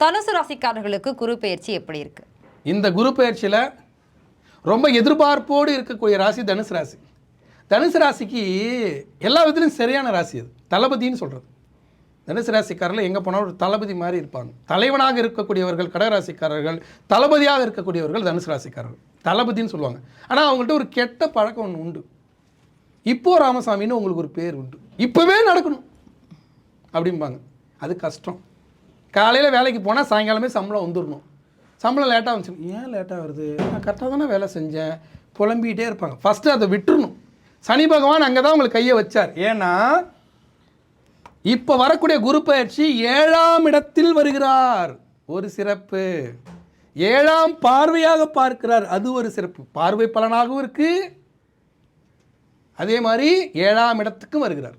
தனுசு ராசிக்காரர்களுக்கு குரு பயிற்சி எப்படி இருக்கு? இந்த குரு பயிற்சியில் ரொம்ப எதிர்பார்ப்போடு இருக்கக்கூடிய ராசி தனுசு ராசி. தனுசு ராசிக்கு எல்லா விதத்திலும் சரியான ராசி அது. தளபதின்னு சொல்கிறது தனுசு ராசிக்காரர்கள் எங்கே போனாலும் ஒரு தளபதி மாதிரி இருப்பாங்க. தலைவனாக இருக்கக்கூடியவர்கள் கடகராசிக்காரர்கள் தளபதியாக இருக்கக்கூடியவர்கள் தனுசு ராசிக்காரர்கள். தளபதின்னு சொல்லுவாங்க. ஆனால் அவங்கள்ட்ட ஒரு கெட்ட பழக்கம் ஒன்று உண்டு. இப்போ ராமசாமின்னு உங்களுக்கு ஒரு பேர் உண்டு. இப்போவே நடக்கணும். அப்படிம்பாங்க. அது கஷ்டம். காலையில் வேலைக்கு போனால் சாயங்காலமே சம்பளம் வந்துடணும் சம்பளம் லேட்டாக வந்துச்சு. ஏன் லேட்டாக வருது? நான் கரெக்டாக தானே வேலை செஞ்சேன். புலம்பிகிட்டே இருப்பாங்க. ஃபஸ்ட்டு அதை விட்டுறணும். சனி பகவான் அங்கே தான் உங்களுக்கு கையை வச்சார். ஏன்னா இப்போ வரக்கூடிய குரு பயிற்சி ஏழாம் இடத்தில் வருகிறார். ஒரு சிறப்பு. ஏழாம் பார்வையாக பார்க்கிறார். அது ஒரு சிறப்பு. பார்வை பலனாகவும் இருக்கு. அதே மாதிரி ஏழாம் இடத்துக்கும் வருகிறார்.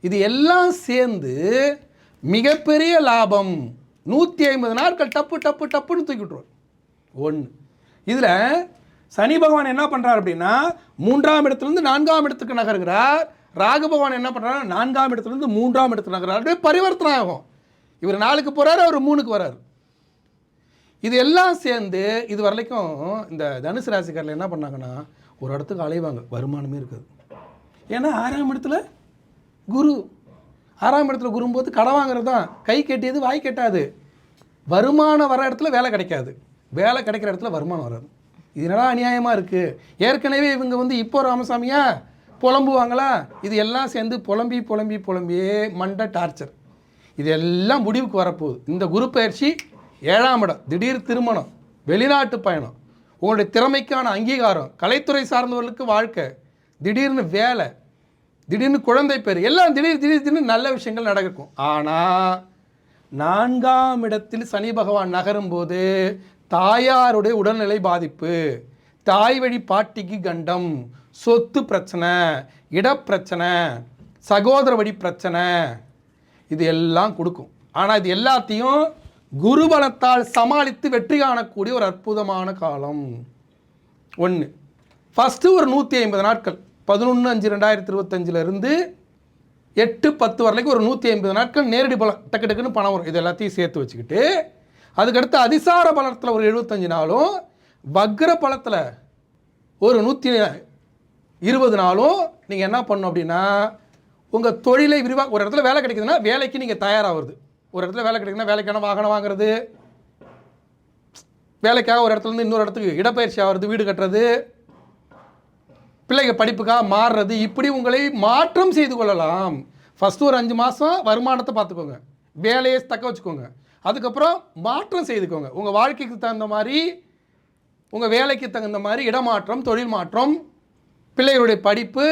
இது எல்லாம் சேர்ந்து மிகப்பெரிய லாபம். நூற்றி ஐம்பது நாட்கள் டப்பு டப்பு டப்புன்னு தூக்கி விட்ருவார் ஒன்று இதில் சனி பகவான் என்ன பண்ணுறார் அப்படின்னா மூன்றாம் இடத்துலேருந்து நான்காம் இடத்துக்கு நகர்கிறார். ராகு பகவான் என்ன பண்ணுறாரு நான்காம் இடத்துலேருந்து மூன்றாம் இடத்துக்கு நகர்றார். அப்படியே பரிவர்த்தனை ஆகும். இவர் நாலுக்கு போகிறாரு அவர் மூணுக்கு வர்றார் இது எல்லாம் சேர்ந்து இது வரைக்கும் இந்த தனுசு ராசிக்காரில் என்ன பண்ணாங்கன்னா ஒரு இடத்துக்கு அலைவாங்க. வருமானமே இருக்காது. ஏன்னா ஆறாம் இடத்துல குரு ஆறாம் இடத்துல குரும்போது கடன் வாங்குறது தான். கை கெட்டியது வாய் கெட்டாது. வருமானம் வர இடத்துல வேலை கிடைக்காது. வேலை கிடைக்கிற இடத்துல வருமானம் வராது. இது என்னடா அநியாயமாக இருக்குது ஏற்கனவே இவங்க வந்து இப்போ ராமசாமியா? புலம்புவாங்களா? இது எல்லாம் சேர்ந்து புலம்பி புலம்பி புலம்பியே மண்டை டார்ச்சர் இது எல்லாம் முடிவுக்கு வரப்போகுது. இந்த குரு பயிற்சி ஏழாம் இடம். திடீர் திருமணம் வெளிநாட்டு பயணம். உங்களுடைய திறமைக்கான அங்கீகாரம் கலைத்துறை சார்ந்தவர்களுக்கு வாழ்க்கை. திடீர்னு வேலை திடீர்னு குழந்தை பேர். எல்லாம் திடீர் திடீர் திடீர்னு நல்ல விஷயங்கள் நடக்கும். ஆனால் நான்காம் இடத்தில் சனி பகவான் நகரும்போது தாயாருடைய உடல்நிலை பாதிப்பு. தாய் வழி பாட்டிக்கு கண்டம் சொத்து பிரச்சனை இடப்பிரச்சனை சகோதர வழி பிரச்சனை இது எல்லாம் கொடுக்கும். ஆனால் இது எல்லாத்தையும் குருபலத்தால் சமாளித்து வெற்றி காணக்கூடிய ஒரு அற்புதமான காலம். ஒன்று ஃபஸ்ட்டு ஒரு நூற்றி ஐம்பது நாட்கள். பதினொன்று அஞ்சு ரெண்டாயிரத்தி இருபத்தஞ்சிலருந்து எட்டு பத்து வரைக்கும் ஒரு நூற்றி ஐம்பது நாட்கள் நேரடி பலம் டக்கு டக்குன்னு பணம் வரும். இது எல்லாத்தையும் சேர்த்து வச்சுக்கிட்டு அதுக்கடுத்து அதிசார பலத்தில் ஒரு எழுபத்தஞ்சு நாளும் வக்ர பலத்தில் ஒரு நூற்றி இருபது நாளும் நீங்கள் என்ன பண்ணணும் அப்படின்னா உங்கள் தொழிலை விரிவாக ஒரு இடத்துல வேலை கிடைக்குதுன்னா வேலைக்கு நீங்கள் தயாராகிறது. ஒரு இடத்துல வேலை கிடைக்குதுன்னா வேலைக்கான வாகனம் வாங்குறது. வேலைக்காக ஒரு இடத்துலேருந்து இன்னொரு இடத்துக்கு இடப்பயிற்சி ஆகிறது வீடு கட்டுறது. பிள்ளைங்க படிப்புக்காக மாறுறது இப்படி உங்களை மாற்றம் செய்து கொள்ளலாம். ஃபஸ்ட்டு ஒரு அஞ்சு மாதம் வருமானத்தை பார்த்துக்கோங்க. வேலையை தக்க வச்சுக்கோங்க. அதுக்கப்புறம் மாற்றம் செய்துக்கோங்க. உங்கள் வாழ்க்கைக்கு தகுந்த மாதிரி உங்கள் வேலைக்கு தகுந்த மாதிரி இடமாற்றம் தொழில் மாற்றம் பிள்ளைகளுடைய படிப்பு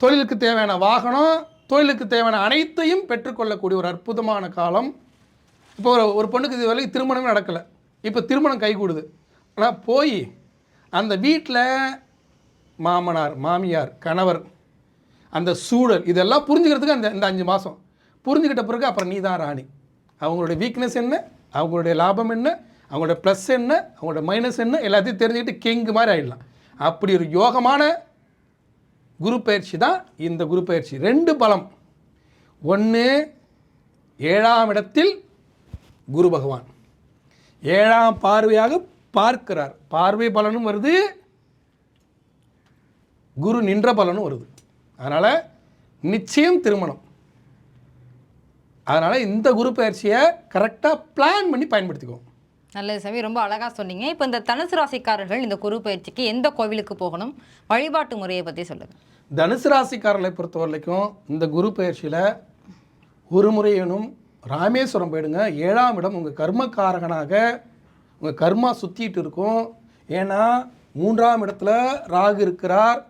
தொழிலுக்கு தேவையான வாகனம் தொழிலுக்கு தேவையான அனைத்தையும் பெற்றுக்கொள்ளக்கூடிய ஒரு அற்புதமான காலம். இப்போ ஒரு ஒரு பொண்ணுக்கு இது வரைக்கும் திருமணமே நடக்கலை. இப்போ திருமணம் கைகூடுது. ஆனால் போய் அந்த வீட்டில் மாமனார் மாமியார் கணவர் அந்த சூழல் இதெல்லாம் புரிஞ்சுக்கிறதுக்கு அந்த இந்த அஞ்சு மாதம் புரிஞ்சுக்கிட்ட பிறகு அப்புறம் நீ தான் ராணி. அவங்களுடைய வீக்னஸ் என்ன? அவங்களுடைய லாபம் என்ன? அவங்களோட ப்ளஸ் என்ன? அவங்களோட மைனஸ் என்ன? எல்லாத்தையும் தெரிஞ்சுக்கிட்டு கிங்கு மாதிரி ஆயிடலாம். அப்படி ஒரு யோகமான குரு பயிற்சி தான் இந்த குரு பயிற்சி. ரெண்டு பலம். ஒன்று ஏழாம் இடத்தில் குரு பகவான். ஏழாம் பார்வையாக பார்க்கிறார். பார்வை பலனும் வருது குரு நின்ற பலனும் வருது. அதனால் நிச்சயம் திருமணம். அதனால் இந்த குரு பயிற்சியை கரெக்டாக பிளான் பண்ணி பயன்படுத்திக்கோ. நல்லது சாமி ரொம்ப அழகா சொன்னீங்க. இப்போ இந்த தனுசு ராசிக்காரர்கள் இந்த குரு பயிற்சிக்கு எந்த கோவிலுக்கு போகணும்? வழிபாட்டு முறையை பற்றி சொல்லுங்க. தனுசு ராசிக்காரர்களை பொறுத்த வரைக்கும் இந்த குரு பயிற்சியில் ஒரு முறையேனும் ராமேஸ்வரம் போயிடுங்க. ஏழாம் இடம் உங்கள் கர்மக்காரகனாக உங்கள் கர்மா சுற்றிட்டு இருக்கும். ஏன்னா மூன்றாம் இடத்துல ராகு இருக்கிறார்.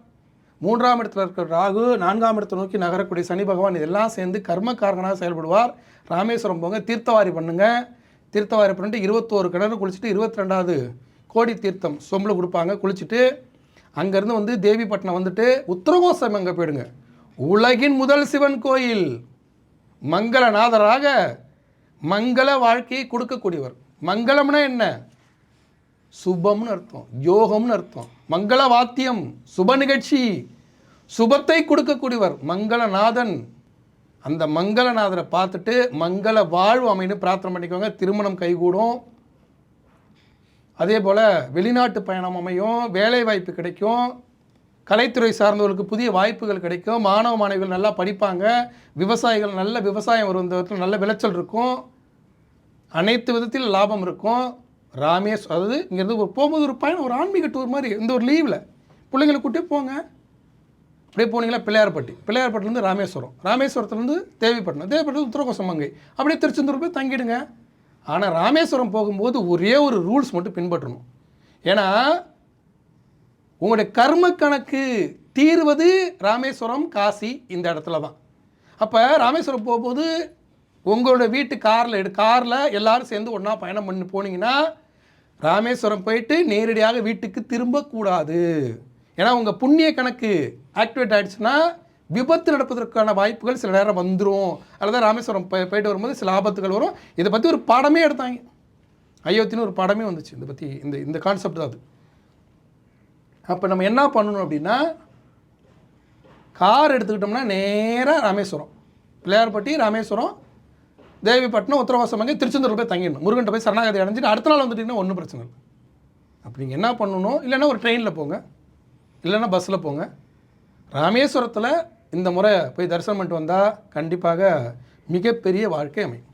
மூன்றாம் இடத்துல இருக்கிற ராகு நான்காம் இடத்தை நோக்கி நகரக்கூடிய சனி பகவான் இதெல்லாம் சேர்ந்து கர்மக்காரகனாக செயல்படுவார். ராமேஸ்வரம் போங்க தீர்த்தவாரி பண்ணுங்க. தீர்த்தவாரி பண்ணிட்டு இருபத்தோரு கிணறு குளிச்சுட்டு இருபத்தி ரெண்டாவது கோடி தீர்த்தம் சொம்பில் கொடுப்பாங்க குளிச்சுட்டு அங்கேருந்து வந்து தேவிப்பட்டினம் வந்துட்டு உத்தரகோசம் அங்கே போயிடுங்க. உலகின் முதல் சிவன் கோயில் மங்களநாதராக மங்கள வாழ்க்கையை கொடுக்கக்கூடியவர். மங்களம்னா என்ன? சுபம்னு அர்த்தம் யோகம்னு அர்த்தம். மங்கள வாத்தியம் சுப நிகழ்ச்சி. சுபத்தை கொடுக்கக்கூடியவர் மங்களநாதன். அந்த மங்களநாதரை பார்த்துட்டு மங்கள வாழ்வு அமைன்னு பிரார்த்தனை பண்ணிக்கோங்க. திருமணம் கைகூடும். அதே போல் வெளிநாட்டு பயணம் அமையும். வேலை வாய்ப்பு கிடைக்கும். கலைத்துறை சார்ந்தவர்களுக்கு புதிய வாய்ப்புகள் கிடைக்கும். மாணவ மாணவிகள் நல்லா படிப்பாங்க. விவசாயிகள் நல்ல விவசாயம் வரும் இந்த நல்ல விளைச்சல் இருக்கும். அனைத்து விதத்தில் லாபம் இருக்கும். ராமேஸ் அதாவது இங்கேருந்து ஒரு போகும்போது ஒரு பயணம் ஒரு ஆன்மீக டூர் மாதிரி இந்த ஒரு லீவில் பிள்ளைங்களை கூட்டி போங்க. அப்படியே போனீங்களா பிள்ளையார்பட்டி. பிள்ளையார்பட்டிலேருந்து ராமேஸ்வரம். ராமேஸ்வரத்துலேருந்து தேவிப்பட்டினம். தேவிப்பட்டினம் உத்தரகோசமங்கை அப்படியே திருச்செந்தூர் போய் தங்கிடுங்க. ஆனால் ராமேஸ்வரம் போகும்போது ஒரே ஒரு ரூல்ஸ் மட்டும் பின்பற்றணும். ஏன்னா உங்களுடைய கர்ம கணக்கு தீர்வது ராமேஸ்வரம் காசி இந்த இடத்துல தான். அப்போ ராமேஸ்வரம் போகும்போது உங்களோட வீட்டு காரில் எடு காரில் எல்லோரும் சேர்ந்து ஒன்றா பயணம் பண்ணி போனீங்கன்னா ராமேஸ்வரம் போயிட்டு நேரடியாக வீட்டுக்கு திரும்பக்கூடாது. ஏன்னா உங்கள் புண்ணிய கணக்கு ஆக்டிவேட் ஆகிடுச்சுன்னா விபத்து நடப்பதற்கான வாய்ப்புகள் சில நேரம் வந்துடும் அல்லது ராமேஸ்வரம் போய் போயிட்டு வரும்போது சில ஆபத்துகள் வரும். இதை பற்றி ஒரு படமே எடுத்தாங்க. அயோத்தின்னு ஒரு படமே வந்துச்சு. இதை பற்றி இந்த இந்த கான்செப்ட் தான் அது. அப்போ நம்ம என்ன பண்ணணும் அப்படின்னா கார் எடுத்துக்கிட்டோம்னா நேராக ராமேஸ்வரம். பிள்ளையார்பட்டி ராமேஸ்வரம் தேவிப்பட்டினம் உத்தரவாசம் வாங்கி திருச்செந்தூர் போய் தங்கிடணும். முருகன் போய் சரணாகதி அடைஞ்சிட்டு அடுத்த நாள் வந்துட்டிங்கன்னா ஒன்றும் பிரச்சனை இல்லை. அப்படி நீங்கள் என்ன பண்ணணும்? இல்லைன்னா ஒரு ட்ரெயினில் போங்க. இல்லைன்னா பஸ்ஸில் போங்க. ராமேஸ்வரத்தில் இந்த முறை போய் தரிசனம் பண்ணிட்டு வந்தால் கண்டிப்பாக மிகப்பெரிய வாழ்க்கை அமையும்.